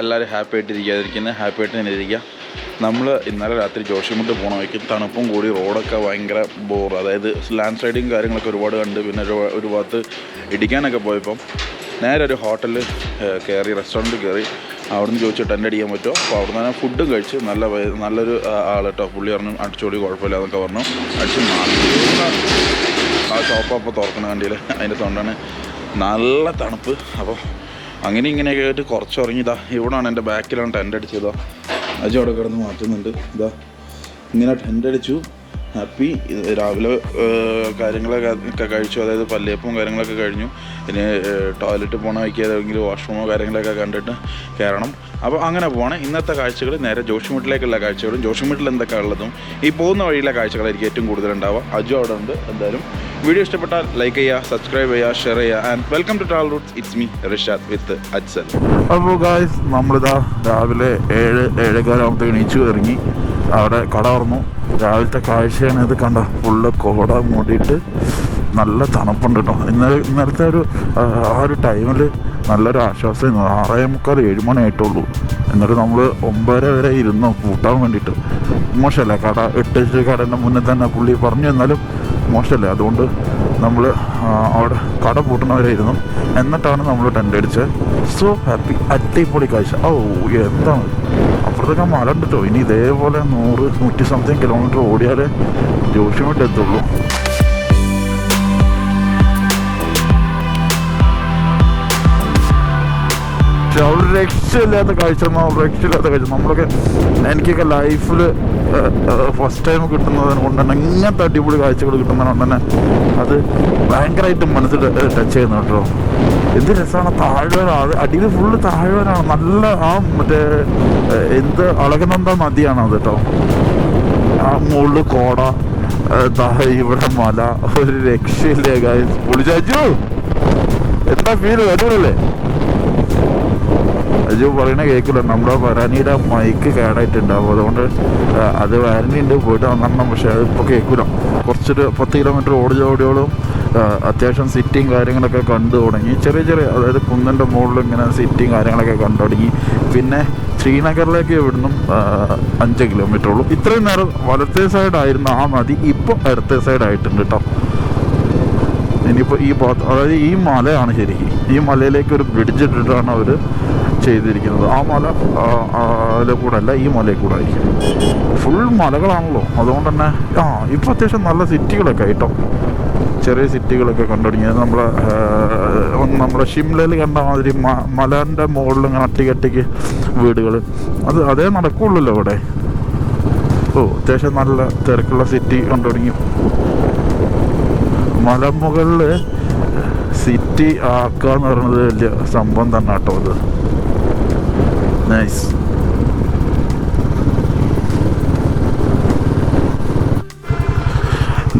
എല്ലാവരും ഹാപ്പി ആയിട്ട് ഇരിക്കാതിരിക്കുന്നത് ഹാപ്പി ആയിട്ട് തന്നെ ഇരിക്കുക. നമ്മൾ ഇന്നലെ രാത്രി ജോഷിമുട്ട് പോകണ വഴിക്ക് തണുപ്പും കൂടി റോഡൊക്കെ ഭയങ്കര ബോർ അതായത് ലാൻഡ് സ്ലൈഡിങ് കാര്യങ്ങളൊക്കെ ഒരുപാട് കണ്ട് പിന്നെ ഒരു ഒരു ഭാഗത്ത് ഇടിക്കാനൊക്കെ പോയപ്പം നേരെ ഒരു ഹോട്ടലിൽ കയറി റെസ്റ്റോറന്റിൽ കയറി അവിടുന്ന് ചോദിച്ചു ടെന്റ് അടിക്കാൻ പറ്റുമോ? അപ്പോൾ അവിടെ നിന്ന് ഫുഡും കഴിച്ച് നല്ല നല്ലൊരു ആൾ കേട്ടോ പുള്ളി പറഞ്ഞു അടിച്ചോടി കുഴപ്പമില്ല എന്നൊക്കെ പറഞ്ഞു. അടിച്ച് ആ ഷോപ്പ് അപ്പോൾ തുറക്കണ വണ്ടിയിൽ അതിന്റെ സൗണ്ടാണ് നല്ല തണുപ്പ്. അപ്പോൾ അങ്ങനെ ഇങ്ങനെ ആയിട്ട് കുറച്ച് ഉറങ്ങിയതാ ഇവിടാണ് എന്റെ ബാക്കിലാണ് ടെന്റ് അടിച്ചതാ. അജു അവിടെ കിടന്ന് മാറ്റുന്നുണ്ട്. ഇതാ ഇങ്ങനെ ടെന്റ് അടിച്ചു. ഹാപ്പി. രാവിലെ കാര്യങ്ങളൊക്കെ കഴിച്ചു. അതായത് പല്ലേപ്പും കാര്യങ്ങളൊക്കെ കഴിഞ്ഞു. ഇനി ടോയ്ലറ്റ് പോകണ വയ്ക്കുക വാഷ്റൂമോ കാര്യങ്ങളൊക്കെ കണ്ടിട്ട് കയറണം അപ്പോൾ അങ്ങനെ പോവാണ്. ഇന്നത്തെ കാഴ്ചകൾ നേരെ ജോഷിമുട്ടിലേക്കുള്ള കാഴ്ചകളും ജോഷിമുട്ടിൽ എന്തൊക്കെ ഉള്ളതും ഈ പോകുന്ന വഴിയിലെ കാഴ്ചകളായിരിക്കും ഏറ്റവും കൂടുതൽ ഉണ്ടാവുക അജു അവിടെ ഉണ്ട് എന്തായാലും. വീഡിയോ ഇഷ്ടപ്പെട്ടാൽ ലൈക്ക് ചെയ്യുക സബ്സ്ക്രൈബ് ചെയ്യുക ഷെയർ ചെയ്യുക and welcome to travel routes it's me Rishad with Ajsal അപ്പോൾ ഗായ്സ് നമ്മളിതാ രാവിലെ ഏഴ് ഏഴേകാലാകുമ്പോൾ എണീച്ചു ഇറങ്ങി അവിടെ കട തുറന്നു. രാവിലത്തെ കാഴ്ചയാണ് ഇത് കണ്ട? ഫുള്ള് കോട മൂടിയിട്ട് നല്ല തണുപ്പുണ്ട് കേട്ടോ. ഇന്നലെ ഇന്നലത്തെ ഒരു ആ, ഒരു ടൈമിൽ നല്ലൊരു ആശ്വാസം ആറേ മുക്കാൽ ഏഴ് മണി ആയിട്ടുള്ളൂ. എന്നിട്ട് നമ്മൾ ഒമ്പതര വരെ ഇരുന്നു കൂട്ടാൻ വേണ്ടിയിട്ട്. മോശമല്ല? കട എട്ട് കടന്റെ മുന്നേ തന്നെ പുള്ളി പറഞ്ഞു എന്നാലും മോശമല്ലേ? അതുകൊണ്ട് നമ്മൾ അവിടെ കട പൂട്ടണവരെ ഇരുന്നു. എന്നിട്ടാണ് നമ്മൾ ടെന്റ് അടിച്ചത്. സോ ഹാപ്പി അടിപൊളി കാഴ്ച. ഓ എന്താണ്? അപ്പുറത്തൊക്കെ മല ഉണ്ട് ഇനി ഇതേപോലെ നൂറ് നൂറ്റി സംതിങ് കിലോമീറ്റർ ഓടിയാലേ ജോഷ്യമായിട്ട് എത്തുള്ളൂ. പക്ഷെ അവർ രക്ഷയില്ലാത്ത കാഴ്ച രക്ഷയില്ലാത്ത കാഴ്ച. നമ്മളൊക്കെ എനിക്കൊക്കെ ലൈഫിൽ ഫസ്റ്റ് ടൈം കിട്ടുന്നതിന് കൊണ്ട് തന്നെ ഇങ്ങനത്തെ അടിപൊളി കാഴ്ചകൾ കിട്ടുന്നതിന് കൊണ്ട് തന്നെ അത് ഭയങ്കരമായിട്ട് മനസ്സിൽ ടച്ച് ചെയ്യുന്നു കേട്ടോ. എന്ത് രസമാണ് താഴ്വര അത് അടിയിൽ ഫുള്ള് താഴ്വരാണ് നല്ല ആ മറ്റേ എന്ത് അളകനന്ദ നദിയാണ് അത് കേട്ടോ. ആ മുകളിൽ കോട ഇവിടെ മല ഒരു രക്ഷയില്ലേ ഗായ്സ് പൊളിച്ചാച്ചു! എന്താ ഫീൽ അടിപൊളിയല്ലേ അജു പറയണ കേൾക്കില്ല നമ്മുടെ വരാനിയുടെ മൈക്ക് കേടായിട്ടുണ്ടാവും. അതുകൊണ്ട് അത് വാരണ്ടി ഉണ്ട് പോയിട്ട് വന്നെണ്ണം പക്ഷേ അതിപ്പോൾ കേൾക്കില്ല കുറച്ചൊരു പത്ത് കിലോമീറ്റർ ഓടിച്ച ഓടിയോളും അത്യാവശ്യം സിറ്റിങ് കാര്യങ്ങളൊക്കെ കണ്ടു തുടങ്ങി. ചെറിയ ചെറിയ അതായത് കുന്നിന്റെ മുകളിൽ ഇങ്ങനെ സിറ്റിങ് കാര്യങ്ങളൊക്കെ കണ്ടു തുടങ്ങി. പിന്നെ ശ്രീനഗറിലേക്ക് ഇവിടുന്ന് അഞ്ച് കിലോമീറ്റർ ഉള്ളൂ. ഇത്രയും നേരം വലത്തേ സൈഡായിരുന്നു ആ നദി ഇപ്പോൾ ഇടത്തേ സൈഡായിട്ടുണ്ട് കേട്ടോ ഇനിയിപ്പോൾ ഈ ഭാഗത്ത് അതായത് ഈ മലയാണ് ശരിക്കും. ഈ മലയിലേക്ക് ഒരു ബ്രിഡ്ജ് ഇട്ടിട്ടാണ് അവർ ചെയ്തിരിക്കുന്നത്. ആ മല അതിലെ കൂടെ അല്ല ഈ മലയിൽ കൂടെ ആയിരിക്കും. ഫുൾ മലകളാണല്ലോ. അതുകൊണ്ട് തന്നെ ആ ഇപ്പോൾ അത്യാവശ്യം നല്ല സിറ്റികളൊക്കെ ആയിട്ടോ. ചെറിയ സിറ്റികളൊക്കെ കണ്ടു തുടങ്ങിയത് നമ്മളെ നമ്മുടെ ഷിംലയിൽ കണ്ട മാതിരി മലേന്റെ മുകളിൽ ഇങ്ങനെ അട്ടിക്കട്ടിക്ക് വീടുകൾ അത് അതേ നടക്കുള്ളല്ലോ ഇവിടെ. ഓ അത്യാവശ്യം നല്ല തിരക്കുള്ള സിറ്റി കണ്ടു തുടങ്ങി മലമുകളിൽ സിറ്റി ആക്കുക എന്ന് പറയുന്നത് വലിയ സംഭവം തന്നെ കേട്ടോ അത് നൈസ്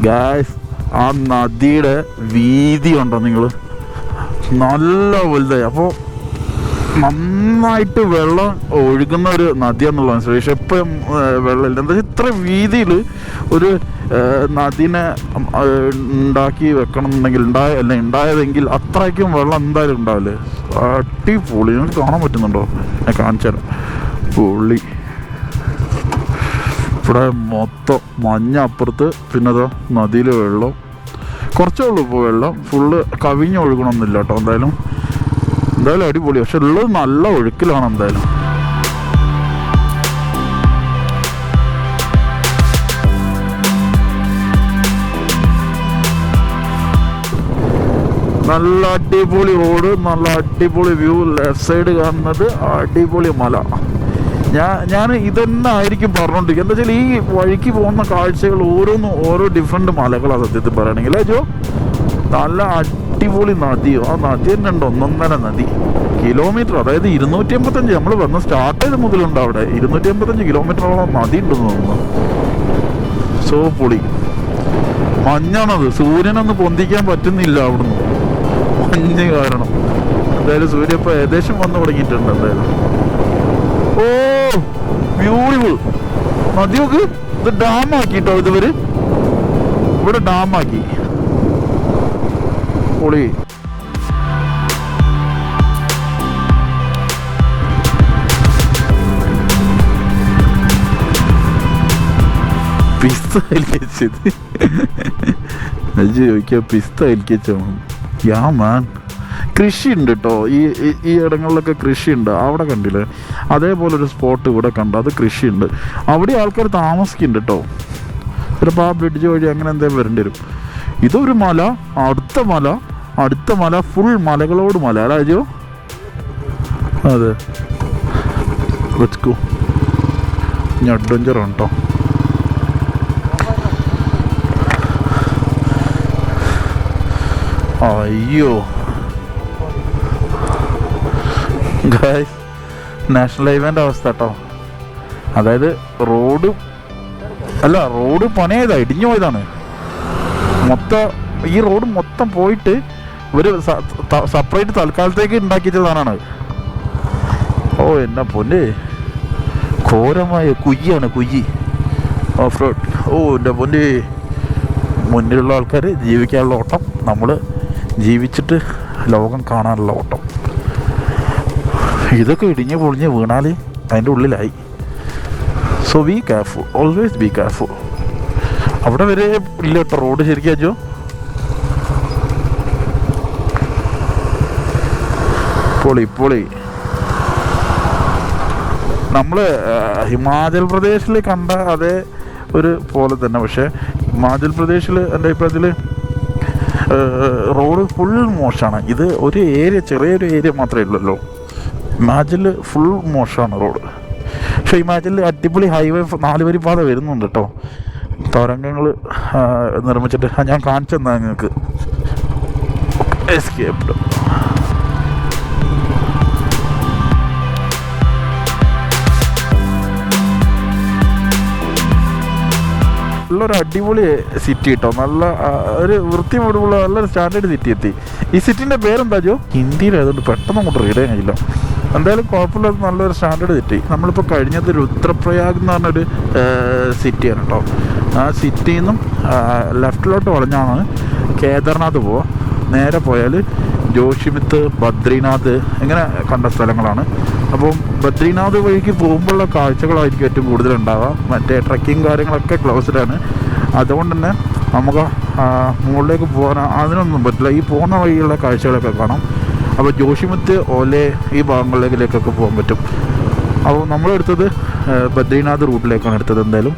ഗായ്സ് ആ നദിയുടെ വീതി ഉണ്ടോ നിങ്ങൾ നല്ല വലുതായി. അപ്പോൾ നന്നായിട്ട് വെള്ളം ഒഴുകുന്ന ഒരു നദിയാന്നുള്ള മനസ്സിലായി പക്ഷെ ഇപ്പം വെള്ളമില്ല എന്താ ഇത്ര വീതിയിൽ ഒരു നദിനെ ഉണ്ടാക്കി വെക്കണം എന്നുണ്ടെങ്കിൽ ഉണ്ടായ അല്ല ഉണ്ടായതെങ്കിൽ അത്രയ്ക്കും വെള്ളം എന്തായാലും ഉണ്ടാവില്ലേ? അടിപൊളി. നിങ്ങൾക്ക് കാണാൻ പറ്റുന്നുണ്ടോ? ഞാൻ കാണിച്ചുതരാം പൊളി ഇവിടെ മൊത്തം മഞ്ഞ അപ്പുറത്ത് പിന്നെ അതാ നദിയിൽ വെള്ളം. കുറച്ചേ ഉള്ളൂ ഇപ്പോൾ വെള്ളം. ഫുള്ള് കവിഞ്ഞ് ഒഴുകണമെന്നില്ല കേട്ടോ എന്തായാലും. എന്തായാലും അടിപൊളി. പക്ഷെ ഉള്ളത് നല്ല ഒഴുക്കിലാണ് എന്തായാലും. നല്ല അടിപൊളി റോഡ് നല്ല അടിപൊളി വ്യൂ ലെഫ്റ്റ് സൈഡ് കാണുന്നത് അടിപൊളി മല. ഞാൻ ഞാൻ ഇതന്നെ ആയിരിക്കും പറഞ്ഞോണ്ടിരിക്കുക എന്താ വെച്ചാൽ ഈ വഴിക്ക് പോകുന്ന കാഴ്ചകൾ ഓരോന്നും ഓരോ ഡിഫറെന്റ് മലകളാണ് സത്യത്തിൽ പറയുകയാണെങ്കിൽ ജോ നല്ല അടിപൊളി നദിയോ ആ നദി തന്നെ ഉണ്ട് ഒന്നൊന്നര നദി. കിലോമീറ്റർ അതായത് ഇരുന്നൂറ്റി അമ്പത്തഞ്ച് നമ്മൾ വന്ന് സ്റ്റാർട്ട് ചെയ്ത് മുതലുണ്ട് അവിടെ. ഇരുന്നൂറ്റി അമ്പത്തഞ്ച് കിലോമീറ്ററോളം നദി ഉണ്ടെന്ന് തോന്നുന്നു. സോ പൊളി. മഞ്ഞാണത്. സൂര്യനൊന്ന് പൊന്തിക്കാൻ പറ്റുന്നില്ല അവിടുന്ന്. മഞ്ഞ് കാരണം. എന്തായാലും സൂര്യപ്പ ഏകദേശം വന്നു തുടങ്ങിയിട്ടുണ്ട് എന്തായാലും. ഓ ബ്യൂട്ടിഫുൾ മതി നോക്ക്. ഇത് ഡാം ആക്കിട്ടോ ഇതുവര്. ഇവിടെ ഡാം ആക്കി. പൊളി. പിസ്ത അയൽക്കച്ചത് അജി ചോദിക്കാം പിസ്ത അയൽക്കച്ചോ യാ മാൻ കൃഷി ഉണ്ട് കേട്ടോ ഈ ഈ- ഇടങ്ങളിലൊക്കെ കൃഷിയുണ്ട്. അവിടെ കണ്ടില്ലേ? അതേപോലെ ഒരു സ്പോട്ട് ഇവിടെ കണ്ടു അത് കൃഷിയുണ്ട്. അവിടെ ആൾക്കാർ താമസിക്കുന്നുണ്ട് കേട്ടോ ചിലപ്പോൾ ആ ബ്രിഡ്ജ് വഴി അങ്ങനെ എന്തെങ്കിലും വരേണ്ടി വരും. ഇതൊരു മല അടുത്ത മല അടുത്ത മല ഫുൾ മലകളോട് മല രാജോ അതെ. വെച്ചോ ഇനി അഡ്വഞ്ചറാണ് കേട്ടോ അയ്യോ. ഗായ്സ് നാഷണൽ ഹൈവേന്റെ അവസ്ഥ കേട്ടോ അതായത് റോഡ് അല്ല റോഡ് പണിയതാ ഇടിഞ്ഞു പോയതാണ്. മൊത്തം ഈ റോഡ് മൊത്തം പോയിട്ട് ഒരു സെപ്പറേറ്റ് തൽക്കാലത്തേക്ക് ഉണ്ടാക്കിയതാണ് ഓ എന്നാ പൊന്നെ ഘോരമായ കുയ്യാണ് കുയ്യി ഓഫ് റോഡ് ഓ എന്റെ പൊന്നെ മുന്നിലുള്ള ആൾക്കാർ ജീവിക്കാനുള്ള ഓട്ടം നമ്മൾ ജീവിച്ചിട്ട് ലോകം കാണാനുള്ള ഓട്ടം. ഇതൊക്കെ ഇടിഞ്ഞ് പൊളിഞ്ഞ് വീണാൽ അതിന്റെ ഉള്ളിലായി. So be careful always be careful അവിടെ വരെ ഇല്ല കേട്ടോ റോഡ് ശരിക്കും അജോ. പൊളി പൊളി. നമ്മൾ ഹിമാചൽ പ്രദേശിൽ കണ്ട അതേ ഒരു പോലെ തന്നെ. പക്ഷേ ഹിമാചൽ പ്രദേശിൽ എന്റെ അഭിപ്രായത്തിൽ റോഡ് ഫുൾ മോശമാണ് ഇത് ഒരു ഏരിയ ചെറിയൊരു ഏരിയ മാത്രമേ ഉള്ളല്ലോ. ഹിമാചലിൽ ഫുൾ മോശമാണ് റോഡ്. പക്ഷേ ഹിമാചലിൽ അടിപൊളി ഹൈവേ നാല് വരി പാത വരുന്നുണ്ട് കേട്ടോ തരംഗങ്ങൾ നിർമ്മിച്ചിട്ട്. ഞാൻ കാണിച്ചു തന്നാ നിങ്ങൾക്ക്. എസ്കേപ്ഡ് നല്ലൊരു അടിപൊളി സിറ്റി കേട്ടോ നല്ല ഒരു വൃത്തി മുടിവുള്ള നല്ലൊരു സ്റ്റാൻഡേർഡ് സിറ്റി എത്തി. ഈ സിറ്റിന്റെ പേരെന്താ ജോ? ഹിന്ദിയിൽ അതുകൊണ്ട് പെട്ടെന്ന് അങ്ങോട്ട് റീഡ് ചെയ്യാൻ കഴിയില്ല. എന്തായാലും കുഴപ്പമില്ലാത്ത നല്ലൊരു സ്റ്റാൻഡേർഡ് സിറ്റി നമ്മളിപ്പോൾ കഴിഞ്ഞത് രുദ്രപ്രയാഗ് എന്ന് പറഞ്ഞൊരു സിറ്റിയാണ് കേട്ടോ ആ സിറ്റിയിൽ നിന്നും ലെഫ്റ്റിലോട്ട് വളഞ്ഞാണ് കേദാർനാഥ് പോവുക നേരെ പോയാൽ ജോഷിമിത്ത് ബദ്രീനാഥ് ഇങ്ങനെ കണ്ട സ്ഥലങ്ങളാണ്. അപ്പം ബദ്രീനാഥ് വഴിക്ക് പോകുമ്പോഴുള്ള കാഴ്ചകളായിരിക്കും ഏറ്റവും കൂടുതൽ മറ്റേ ട്രക്കിങ് കാര്യങ്ങളൊക്കെ ക്ലോസ്ഡാണ് അതുകൊണ്ട് തന്നെ നമുക്ക് മുകളിലേക്ക് പോകാൻ അതിനൊന്നും പറ്റില്ല. ഈ പോകുന്ന വഴിയുള്ള കാഴ്ചകളൊക്കെ കാണാം. അപ്പോൾ ജോഷിമത്ത് ഓലെ ഈ ഭാഗങ്ങളിലേക്കൊക്കെ പോകാൻ പറ്റും. അപ്പോൾ നമ്മളെടുത്തത് ബദ്രീനാഥ് റൂട്ടിലേക്കാണ് എടുത്തത് എന്തായാലും.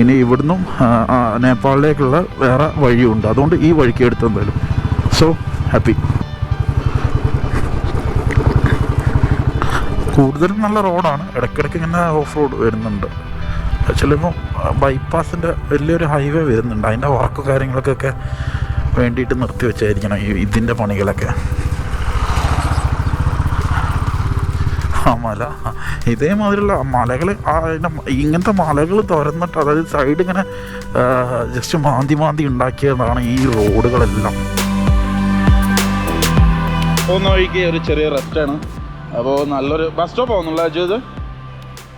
ഇനി ഇവിടുന്നും നേപ്പാളിലേക്കുള്ള വേറെ വഴിയുണ്ട്. അതുകൊണ്ട് ഈ വഴിക്ക് എടുത്തെന്തായാലും സോ ഹാപ്പി കൂടുതലും നല്ല റോഡാണ്. ഇടയ്ക്കിടയ്ക്ക് ഇങ്ങനെ ഓഫ് റോഡ് വരുന്നുണ്ട്. ചിലപ്പോൾ ബൈപ്പാസിന്റെ വലിയൊരു ഹൈവേ വരുന്നുണ്ട്. അതിന്റെ വർക്ക് കാര്യങ്ങൾക്കൊക്കെ വേണ്ടിയിട്ട് നിർത്തി വെച്ചായിരിക്കണം ഈ ഇതിന്റെ പണികളൊക്കെ. ആ മല. ഇതേമാതിരിയുള്ള മലകൾ ഇങ്ങനത്തെ മലകൾ തുറന്നിട്ട് അതായത് സൈഡ് ഇങ്ങനെ ജസ്റ്റ് മാന്തി മാന്തി ഉണ്ടാക്കിയതാണ് ഈ റോഡുകളെല്ലാം. പോകുന്ന വഴിക്ക് ഒരു ചെറിയ റെസ്റ്റാണ് അപ്പോൾ നല്ലൊരു ബസ് സ്റ്റോപ്പ് ആവുന്നുള്ള അജു ഇത്?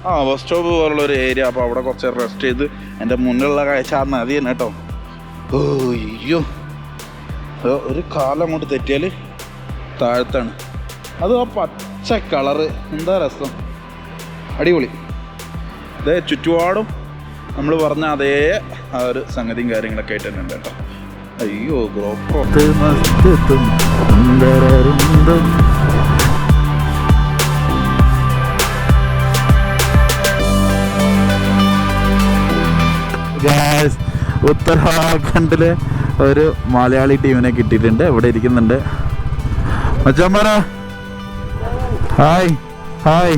ആ ബസ് സ്റ്റോപ്പ് പോലുള്ള ഒരു ഏരിയ അപ്പോൾ അവിടെ കുറച്ച് റെസ്റ്റ് ചെയ്ത് എന്റെ മുന്നിലുള്ള കാഴ്ച ആ നദി തന്നെ കേട്ടോ. ഓ അയ്യോ ഒരു കാലം അങ്ങോട്ട് തെറ്റിയാൽ താഴ്ത്താണ്. അത് ആ പച്ച കളറ് എന്താ രസം? അടിപൊളി. അതേ ചുറ്റുപാടും നമ്മൾ പറഞ്ഞ അതേ ആ ഒരു സംഗതിയും കാര്യങ്ങളൊക്കെ ആയിട്ട് തന്നെ ഉണ്ട് കേട്ടോ. അയ്യോ ഗ്രോപ്രോ സുന്ദരരുന്ദം ഉത്തരാഖണ്ഡിലെ ഒരു മലയാളി ടീമിനെ കിട്ടിയിട്ടുണ്ട്. ഇവിടെ ഇരിക്കുന്നുണ്ട്. മച്ചാമ്മാര ഹായ് ഹായ്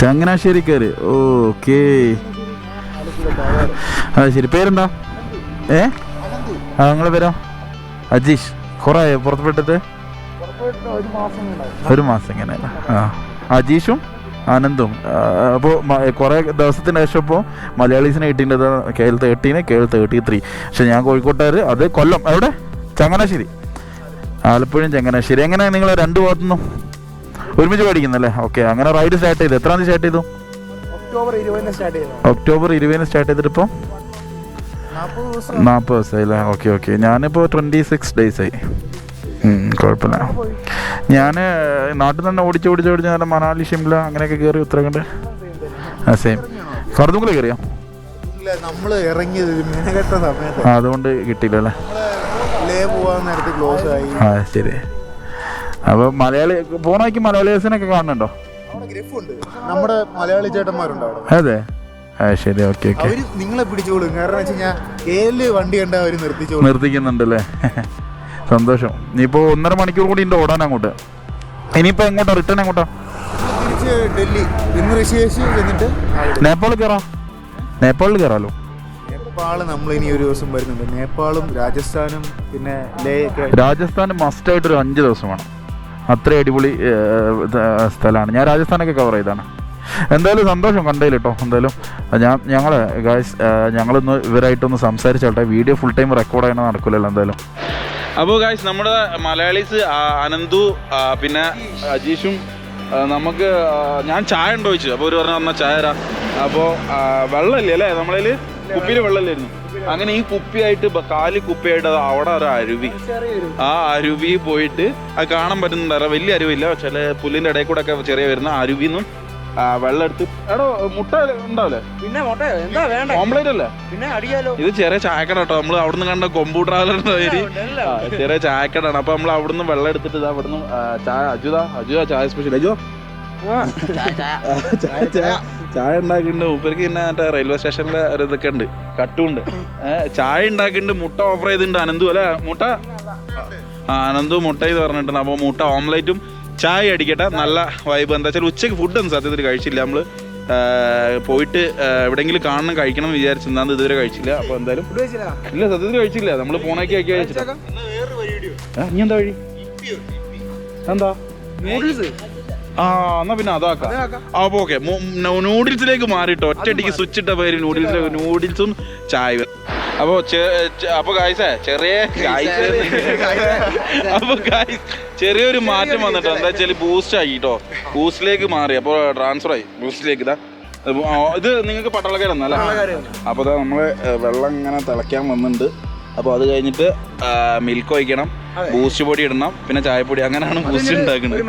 ചങ്ങനാശ്ശേരി കയറി ഓക്കേ ആ ശരി. പേരെന്താ? ഏ? ആ നിങ്ങളെ പേരോ? അജീഷ്. കുറേ പുറത്തുപെട്ടിട്ട് ഒരു മാസം ഇങ്ങനെ. ആ. അജീഷും? ആനന്ദും. അപ്പോൾ കുറേ ദിവസത്തിന് ശേഷം ഇപ്പോൾ മലയാളീസിന് കിട്ടിയിട്ടുണ്ട്. K L thirteen K L thirty three പക്ഷെ ഞാൻ കോഴിക്കോട്ടുകാർ അത് കൊല്ലം. എവിടെ? ചങ്ങനാശ്ശേരി. ആലപ്പുഴയും ചങ്ങനാശ്ശേരി. എങ്ങനെയാണ് നിങ്ങൾ രണ്ട് ഭാഗത്തുനിന്നും? ഒരുമിച്ച് പഠിക്കുന്നല്ലേ ഓക്കെ അങ്ങനെ റൈഡ് സ്റ്റാർട്ട് ചെയ്തു? എത്രാം തീയതി സ്റ്റാർട്ട് ചെയ്തു? ഒക്ടോബർ ഇരുപതിന് സ്റ്റാർട്ട് ചെയ്തിട്ട് ഇപ്പോൾ നാൽപ്പത് ദിവസം. നാൽപ്പത് ദിവസമായി അല്ലേ? ഓക്കെ ഓക്കെ ഞാനിപ്പോൾ ട്വന്റി സിക്സ് ഡേയ്സ് ആയി കുഴപ്പമില്ല. ഞാൻ നാട്ടിൽ തന്നെ ഓടിച്ച് ഓടിച്ച് ഓടിച്ച് നല്ല മണാലി ഷിംല അങ്ങനെയൊക്കെ കയറി ഉത്തരാഖണ്ഡ്. ആ സെയിം കറുതുങ്കളി കയറിയോ നമ്മൾ ഇറങ്ങിയത് ഒരു സമയത്ത്. അതുകൊണ്ട് കിട്ടിയില്ല അല്ലേ? ലേ പോവാൻ നേരത്തെ ക്ലോസ് ആയി. ആ ശരി. അപ്പോൾ മലയാളി പോണാക്കി മലയാളീസിനൊക്കെ കാണുന്നുണ്ടോ? നമ്മുടെ മലയാളി ചേട്ടന്മാരുണ്ട് അതെ. ആ ശരി ഓക്കെ ഓക്കെ. നിങ്ങളെ പിടിച്ചോളും. കാരണം വെച്ച് കഴിഞ്ഞാൽ ഏൽ വണ്ടി കണ്ട അവർ നിർത്തിച്ചോളും. നിർത്തിക്കുന്നുണ്ടല്ലേ സന്തോഷം. ഇനിയിപ്പോൾ ഒന്നര മണിക്കൂർ കൂടി ഉണ്ട് ഓടാൻ അങ്ങോട്ട്. ഇനിയിപ്പോൾ എങ്ങോട്ടാ? റിട്ടേൺ എങ്ങോട്ടാ? ഡൽഹി. ഇന്ന് ഋഷികേശ് എന്നിട്ട് നേപ്പാളിൽ കയറാം നേപ്പാളിൽ കയറാമല്ലോ നേപ്പാൾ നമ്മൾ ഇനി ഒരു ദിവസം വരുന്നുണ്ട്. നേപ്പാളും രാജസ്ഥാനും പിന്നെ ലേ രാജസ്ഥാൻ മസ്റ്റായിട്ട് ഒരു അഞ്ച് ദിവസം വേണം. അത്ര അടിപൊളി സ്ഥലമാണ് ഞാൻ രാജസ്ഥാനൊക്കെ കവർ ചെയ്താണ് എന്തായാലും സന്തോഷം കണ്ടതിൽ കേട്ടോ എന്തായാലും ഞാൻ ഞങ്ങൾ ഗായ്സ് ഞങ്ങളൊന്ന് ഇവരായിട്ടൊന്ന് സംസാരിച്ചോട്ടെ വീഡിയോ ഫുൾ ടൈം റെക്കോർഡ് ചെയ്യണത് നടക്കില്ലല്ലോ എന്തായാലും. അപ്പോൾ ഗായ്സ് നമ്മുടെ മലയാളീസ് അനന്തു പിന്നെ അജീഷും നമുക്ക് ഞാൻ ചായ ഉണ്ടോ ചോദിച്ചു അപ്പോൾ ഒരു പറഞ്ഞ ചായ തരാം. അപ്പോൾ വെള്ളമില്ല അല്ലേ? നമ്മളതിൽ കുപ്പിയിൽ വെള്ളമില്ലായിരുന്നു. അങ്ങനെ ഈ കുപ്പിയായിട്ട് കാൽ കുപ്പിയായിട്ട് അവിടെ ഒരു അരുവി. ആ അരുവി പോയിട്ട് അത് കാണാൻ പറ്റുന്നുണ്ടായിരുന്നു വലിയ അരുവില്ല. ചില പുല്ലിന്റെ ഇടയിൽ കൂടെ ഒക്കെ ചെറിയ വരുന്ന അരുവിന്നും വെള്ളം എടുത്ത് എടോ മുട്ട ഉണ്ടാവില്ലേ? പിന്നെ മുട്ട എന്താ വേണ്ട? ഓംപ്ലേറ്റ് അല്ലേ? പിന്നെ അടിയാലോ? ഇത് ചെറിയ ചായക്കട കേട്ടോ. നമ്മൾ അവിടുന്ന് കണ്ട കൊമ്പൂട്ടറാലുണ്ട് ട്രാവലർ ചെറിയ ചായക്കടാണ് അപ്പൊ നമ്മൾ അവിടുന്ന് വെള്ളം എടുത്തിട്ട് ഇതാ അവിടുന്ന് ചായ അജുതാ അജുതാ ചായ സ്പെഷ്യൽ അജു? ചായ ഉണ്ടാക്കിയിട്ടുണ്ട്. മൂപ്പർക്ക് പിന്നെ മറ്റേ റെയിൽവേ സ്റ്റേഷനിലെ ഒരു ഇതൊക്കെ ഉണ്ട്. കട്ടുണ്ട് ചായ ഉണ്ടാക്കിയിട്ടുണ്ട്. മുട്ട ഓഫർ ചെയ്തിട്ടുണ്ട്. അനന്തു അല്ലേ? മുട്ട? ആ അനന്തു മുട്ട ഇത് പറഞ്ഞിട്ടുണ്ട്. അപ്പോൾ മുട്ട ഓംലേറ്റും ചായ അടിക്കട്ടെ നല്ല വൈബ് എന്താ വെച്ചാൽ ഉച്ചയ്ക്ക് ഫുഡൊന്നും സത്യത്തിൽ കഴിച്ചില്ല. നമ്മൾ പോയിട്ട് എവിടെയെങ്കിലും കാണണം കഴിക്കണം എന്ന് വിചാരിച്ചിരുന്നാന്ന് ഇതുവരെ കഴിച്ചില്ല. അപ്പോൾ എന്തായാലും ഇല്ല സത്യത്തിൽ കഴിച്ചില്ല. നമ്മൾ ഫോണാക്കി ആക്കി കഴിച്ചിട്ട്. ഇനി എന്താ വഴി? എന്താ? നൂഡിൽസ് ആ എന്നാ പിന്നെ അതാക്കാം. അപ്പൊ ഓക്കെ നൂഡിൽസിലേക്ക് മാറിട്ടോ ഒറ്റയടിക്ക് സ്വിച്ച് ഇട്ട പേര് നൂഡിൽസിലേക്ക് നൂഡിൽസും ചായ അപ്പൊ അപ്പൊ കായ്സേ ചെറിയ അപ്പൊ ചെറിയൊരു മാറ്റം വന്നിട്ടോ എന്താ വെച്ചാൽ ബൂസ്റ്റ് ആയി കേട്ടോ ബൂസ്റ്റിലേക്ക് മാറി. അപ്പൊ ട്രാൻസ്ഫർ ആയി. ബൂസ്റ്റിലേക്ക് ഇതാ. ഇത് നിങ്ങൾക്ക് പട്ടാളക്കാരൊന്നല്ല അപ്പൊ ദാ നമ്മൾ വെള്ളം ഇങ്ങനെ തിളയ്ക്കാൻ വന്നിട്ടുണ്ട് അപ്പോൾ അത് കഴിഞ്ഞിട്ട് മിൽക്ക് ഒഴിക്കണം. ബൂസ്റ്റ് പൊടി ഇടണം. പിന്നെ ചായപ്പൊടി. അങ്ങനെയാണ് ബൂസ്റ്റ് ഉണ്ടാക്കുന്നത്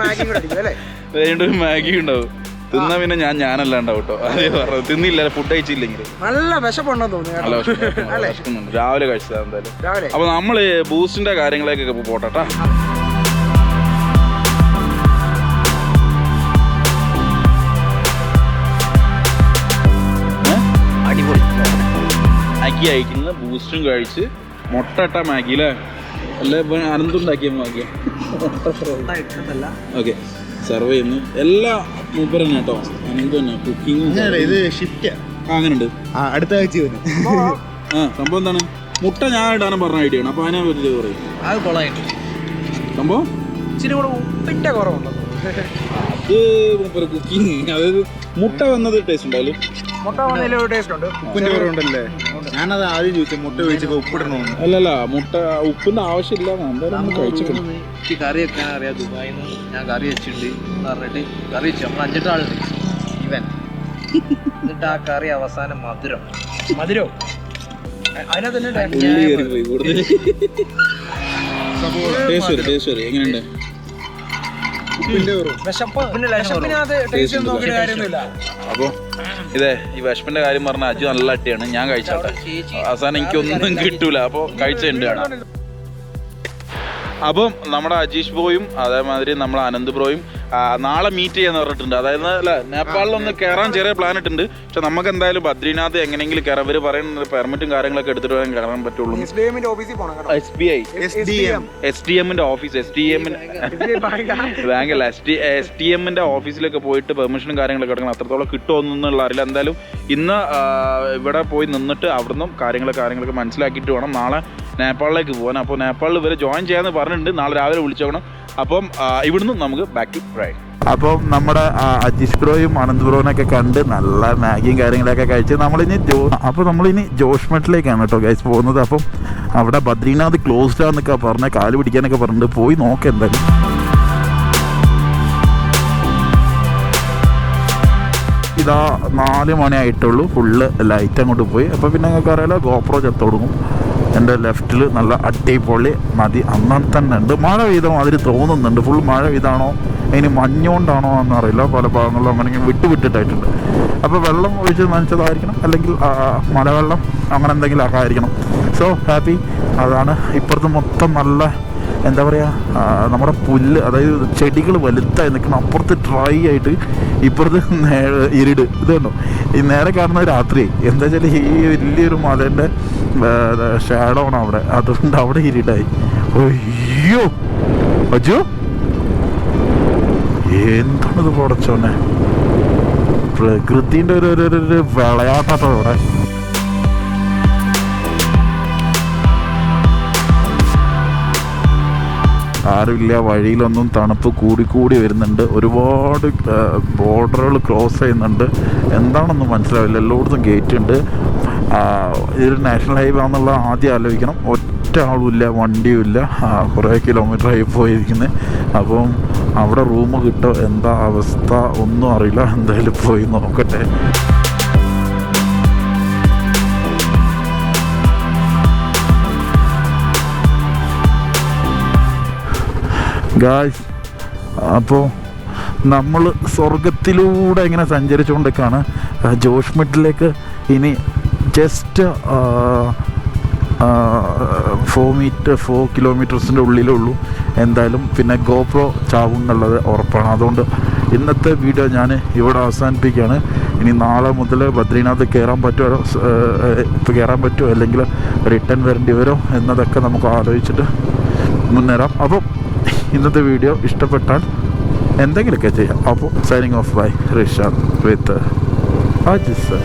ഒരു മാഗി ഉണ്ടാവും. തിന്നാ പിന്നെ ഞാൻ ഞാനല്ല ഉണ്ടാവും കേട്ടോ. അതേ പറഞ്ഞു തിന്നില്ല ഫുഡ് കഴിച്ചില്ലെങ്കിൽ നല്ല വിശപ്പുണ്ടെന്ന് തോന്നുന്നു വിശക്കുന്നുണ്ട്, രാവിലെ കഴിച്ചതാ എന്തായാലും. അപ്പൊ നമ്മൾ ബൂസ്റ്റിന്റെ കാര്യങ്ങളേക്കൊക്കെ പോട്ടെട്ടാ അടിപൊളി. മാഗി അയക്കുന്നത് ബൂസ്റ്റും കഴിച്ച് മുട്ട ഇട്ട മാഗി അല്ലേ അല്ലേ ഇപ്പൊ അനന്തുണ്ടാക്കിയ മാഗി ഓക്കെ. സെർവ് ചെയ്യുന്നു. എല്ലാ മൂപ്പർ തന്നെ കേട്ടോ എനിക്ക് തന്നെ കുക്കിംഗ് ഇത് ഷിഫ്റ്റ് അങ്ങനെ ഉണ്ട് അടുത്ത ആഴ്ച വരും ആ സംഭവം എന്താണ്? മുട്ട ഞാൻ ഇടാനും പറഞ്ഞ ഐഡിയ ആണ്. അപ്പൊ അതിനെ പറ്റി പറയും. അത് കൊള്ളായിട്ട്. സംഭവം? ഇച്ചിരി കൂടെ ഉപ്പിന്റെ കുറവുണ്ടോ? അത് മൂപ്പര് കുക്കിംഗ് അതായത് മുട്ട വന്നത് ടേസ്റ്റ് ഉണ്ടാവില്ല മുട്ട വന്നതിൽ ഒരു ടേസ്റ്റ് ഉണ്ട്. ഉപ്പിന്റെ കുറവുണ്ടല്ലേ? ഞാനത് ആദ്യം ചോദിച്ചു മുട്ട ഒഴിച്ചപ്പോ ഉപ്പിടണോ അല്ലല്ല മുട്ട ഉപ്പിന്റെ ആവശ്യമില്ല എന്തായാലും കഴിച്ചിട്ടുണ്ട് എനിക്ക് കറി വെക്കാൻ അറിയാം. ദുബായിൽ നിന്ന് ഞാൻ കറി വെച്ചിട്ടുണ്ട് പറഞ്ഞിട്ട് കറി വെച്ചു. നമ്മൾ അഞ്ചെട്ട് ആളുണ്ട്. ഇവൻ. എന്നിട്ട് ആ കറി അവസാനം മധുരം. മധുരോ? എങ്ങനെയുണ്ട്? ഉപ്പിന്റെ ഇതേ ഈ വിഷപ്പിന്റെ കാര്യം പറഞ്ഞ അജു നല്ല അട്ടിയാണ്. ഞാൻ കഴിച്ചോട്ടെ. അവസാനം എനിക്കൊന്നും കിട്ടൂല. അപ്പോൾ കഴിച്ചുണ്ട് കാണാം അപ്പം നമ്മുടെ അജീഷ് ബ്രോയും അതേമാതിരി നമ്മളെ അനന്ത് ബ്രോയും നാളെ മീറ്റ് ചെയ്യാന്ന് പറഞ്ഞിട്ടുണ്ട്. അതായത് അല്ല നേപ്പാളിലൊന്ന് കയറാൻ ചെറിയ പ്ലാൻ ഇട്ടുണ്ട് പക്ഷെ നമുക്ക് എന്തായാലും ബദ്രീനാഥ് എങ്ങനെയെങ്കിലും കയറാം ഇവർ പറയുന്നത് പെർമിറ്റും കാര്യങ്ങളൊക്കെ എടുത്തിട്ട് വേണം കയറാൻ പറ്റുള്ളൂ. എസ് ഡി എമ്മിന്റെ ബി ഐ എസ് ഡി എമ്മിന്റെ ഓഫീസ് എസ് ടി എമ്മിന് ബാങ്കല്ല എസ് ടി എസ് ഡി എമ്മിന്റെ ഓഫീസിലൊക്കെ പോയിട്ട് പെർമിഷനും കാര്യങ്ങളൊക്കെ എടുക്കണം. അത്രത്തോളം കിട്ടുമെന്നുള്ള അറിയില്ല. എന്തായാലും ഇന്ന് ഇവിടെ പോയി നിന്നിട്ട് അവിടുന്ന് കാര്യങ്ങളൊക്കെ കാര്യങ്ങളൊക്കെ മനസ്സിലാക്കിയിട്ട് വേണം. നാളെ നേപ്പാളിലേക്ക് പോകാൻ അപ്പോൾ നേപ്പാളിൽ ഇവരെ ജോയിൻ ചെയ്യാന്ന് പറഞ്ഞിട്ടുണ്ട്. നാളെ രാവിലെ വിളിച്ചോക്കണം. അപ്പം ഇവിടുന്ന് നമുക്ക് ബാക്ക് ടു റൈഡ് അപ്പം നമ്മുടെ അജിഷ് ബ്രോയും അനന്ത് ബ്രോനൊക്കെ കണ്ട് നല്ല മാഗിയും കാര്യങ്ങളൊക്കെ കഴിച്ച് നമ്മളിനി ജോ അപ്പോൾ നമ്മളിനി ജോഷ് മെട്ടിലേക്കാണ് കേട്ടോ ഗൈസ് പോകുന്നത്. അപ്പം അവിടെ ബദ്രീനാഥ് ക്ലോസ്ഡ് ആണെന്നൊക്കെ പറഞ്ഞ കാൽ പിടിക്കാനൊക്കെ പറഞ്ഞിട്ട് പോയി നോക്കാം എന്തായാലും. ഇതാ നാല് മണിയായിട്ടുള്ളൂ. ഫുള്ള് ലൈറ്റ് അങ്ങോട്ട് പോയി. അപ്പോൾ പിന്നെ നിങ്ങൾക്ക് അറിയാലോ ഗോപ്രോ ചത്തു തുടങ്ങും എന്റെ ലെഫ്റ്റിൽ നല്ല അടിപൊളി നദി അങ്ങനെ തന്നെ ഉണ്ട്. മഴ പെയ്ത മാതിരി തോന്നുന്നുണ്ട്. ഫുൾ മഴ പെയ്താണോ? അതിന് മഞ്ഞുകൊണ്ടാണോ എന്നറിയില്ല. പല ഭാഗങ്ങളിലും അങ്ങനെ ഇങ്ങനെ വിട്ട് വിട്ടിട്ടായിട്ടുണ്ട്. അപ്പോൾ വെള്ളം ഒഴിച്ച് നനച്ചതായിരിക്കണം. അല്ലെങ്കിൽ മഴവെള്ളം അങ്ങനെ എന്തെങ്കിലും ആയിരിക്കണം സോ ഹാപ്പി അതാണ് ഇപ്പുറത്ത് മൊത്തം നല്ല എന്താ പറയുക നമ്മുടെ പുല്ല് അതായത് ചെടികൾ വലുതായി നിൽക്കണം അപ്പുറത്ത് ഡ്രൈ ആയിട്ട് ഇപ്പുറത്ത് ഇരുട്. ഇത് കണ്ടോ? ഈ നേരെ കാണുന്ന രാത്രി എന്താ വെച്ചാൽ ഈ വലിയൊരു മലേന്റെ ഷാഡോ ആണ് അവിടെ. അതുകൊണ്ട് അവിടെ ഇരുട്ടായി. അയ്യോ! അജു? എന്താണിത് പൊടച്ചോനെ? പ്രകൃതിന്റെ ഒരു ഒരു ഒരു- ഒരു വിളയാട്ടോ ഇവിടെ ആരുമില്ല വഴിയിലൊന്നും തണുപ്പ് കൂടി കൂടി വരുന്നുണ്ട്. ഒരുപാട് ബോർഡറുകൾ ക്രോസ് ചെയ്യുന്നുണ്ട്. എന്താണെന്ന് മനസ്സിലാവില്ല. എല്ലായിടത്തും ഗേറ്റ് ഉണ്ട്. ഇതൊരു നാഷണൽ ഹൈവേ ആണെന്നുള്ള ആദ്യം ആലോചിക്കണം. ഒറ്റ ആളുമില്ല വണ്ടിയുമില്ല. കുറേ കിലോമീറ്റർ ആയി പോയിരിക്കുന്നത് അപ്പം അവിടെ റൂം കിട്ടോ? എന്താ അവസ്ഥ? ഒന്നും അറിയില്ല. എന്തായാലും പോയി നോക്കട്ടെ. ഗായ്സ് അപ്പോൾ നമ്മൾ സ്വർഗത്തിലൂടെ ഇങ്ങനെ സഞ്ചരിച്ചുകൊണ്ടൊക്കെയാണ് ജോഷ്മിട്ടിലേക്ക് ഇനി ജസ്റ്റ് ഫോർ മീറ്റർ ഫോർ കിലോമീറ്റേഴ്സിന്റെ ഉള്ളിലേ ഉള്ളൂ. എന്തായാലും പിന്നെ ഗോപ്രോ ചാവും എന്നുള്ളത് ഉറപ്പാണ്. അതുകൊണ്ട് ഇന്നത്തെ വീഡിയോ ഞാൻ ഇവിടെ അവസാനിപ്പിക്കുകയാണ്. ഇനി നാളെ മുതൽ ബദ്രീനാഥ് കയറാൻ പറ്റുമോ? ഇപ്പോൾ കയറാൻ പറ്റുമോ? അല്ലെങ്കിൽ റിട്ടേൺ വരേണ്ടി വരുമോ? എന്നതൊക്കെ നമുക്ക് ആലോചിച്ചിട്ട് മുന്നേറാം. അപ്പോൾ ഇന്നത്തെ വീഡിയോ ഇഷ്ടപ്പെട്ടാൽ എന്തെങ്കിലുമൊക്കെ ചെയ്യാം. അപ്പോൾ signing off by Rishad with Ajis